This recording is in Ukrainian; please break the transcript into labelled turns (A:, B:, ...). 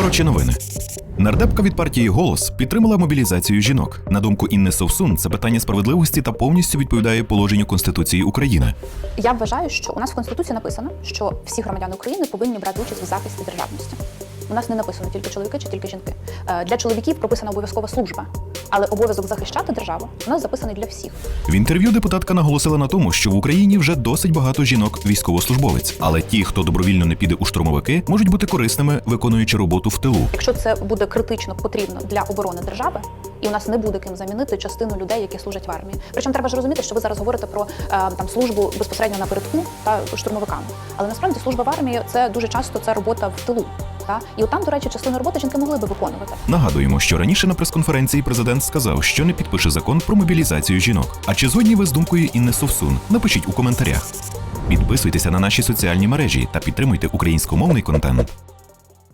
A: Коротше новини. Нардепка від партії Голос підтримала мобілізацію жінок. На думку Інни Совсун, це питання справедливості та повністю відповідає положенню Конституції України.
B: Я вважаю, що у нас в конституції написано, що всі громадяни України повинні брати участь в захисті державності. У нас не написано тільки чоловіки чи тільки жінки. Е, Для чоловіків прописана обов'язкова служба, але обов'язок захищати державу у нас записаний для всіх.
A: В інтерв'ю депутатка наголосила на тому, що в Україні вже досить багато жінок військовослужбовець, але ті, хто добровільно не піде у штурмовики, можуть бути корисними, виконуючи роботу в тилу.
B: Якщо це буде критично потрібно для оборони держави, і у нас не буде ким замінити частину людей, які служать в армії. Причому треба ж розуміти, що ви зараз говорите про е, там службу безпосередньо на передку та штурмовиками. Але насправді служба в армії це дуже часто це робота в тилу. Та і там, до речі, частину роботи жінки могли би виконувати.
A: Нагадуємо, що раніше на прес-конференції президент сказав, що не підпише закон про мобілізацію жінок. А чи згодні ви з думкою Інни Совсун? Напишіть у коментарях. Підписуйтеся на наші соціальні мережі та підтримуйте українськомовний контент.